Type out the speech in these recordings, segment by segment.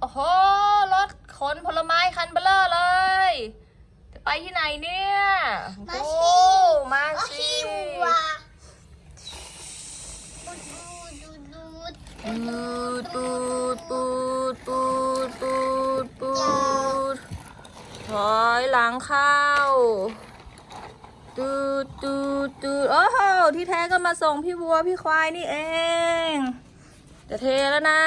โอ้โห รถขนผลไม้คันเบลเลอร์เลย จะไปที่ไหนเนี่ยมาโอ้สิมามาสิสิวัวดูดูดูปูดปูดปูดปูดปูดถอยหลังเข้าตูดตูดตูดโอ้โห ที่แท้ก็มาส่งพี่วัวพี่ควายนี่เอง จะเทแล้วนะ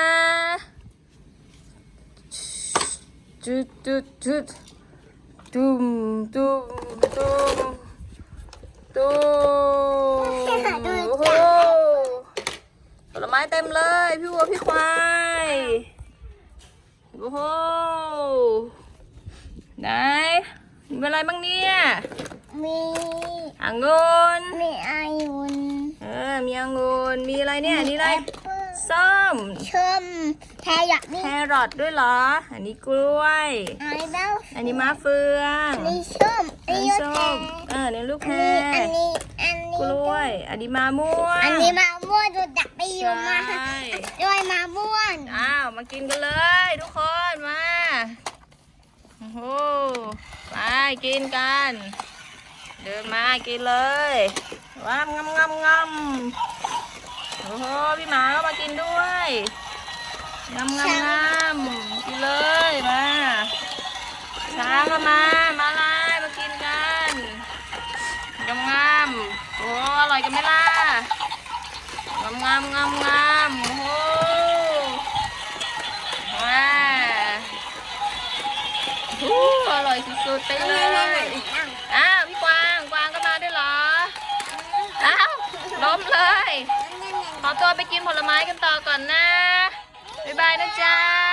จุดจุดจุดจุ่มจุ่มจุ่มจุ่มโอ้โหผลไม้เต็มเลย พี่วัวพี่ควายโอ้โหไหนมีอะไรบ้างเนี่ย มีองุ่นมีอายุนเออมีองุ่นมีอะไรเนี่ยนี่อะไรแอปเปิ้ล ส้มชมแทอยากมีแครอทด้วยเหรอ อันนี้กล้วยไอเบ้าอันนี้มะเฟืองอันนี้ส้มอัอันนนี้นี้แทส้มเออนี่ลูกแพอันรนี้อันนี้อันนี้กล้วย อันนี้มะม่วงอันนี้มะม่วงดูดักไปอยู่มาใช่ด้วยมะม่วงอ้าวมากินกันเลยทุกคนมาโอ้โหไปกินกัน เดินมากินเลยว้ามงำงำงำโอ้โหพี่หมา ก็มากินด้วยงำงำงำกินเลยมาช้างก็มา มาลายมากินกันงำงำโอ้อร่อยกันไหมล่ะงำงำงำงำโอ้โหว้าอู้อร่อยสุดๆไปเลย ขอตัวไปกินผลไม้กันต่อก่อนนะ บ๊ายบายนะจ๊ะ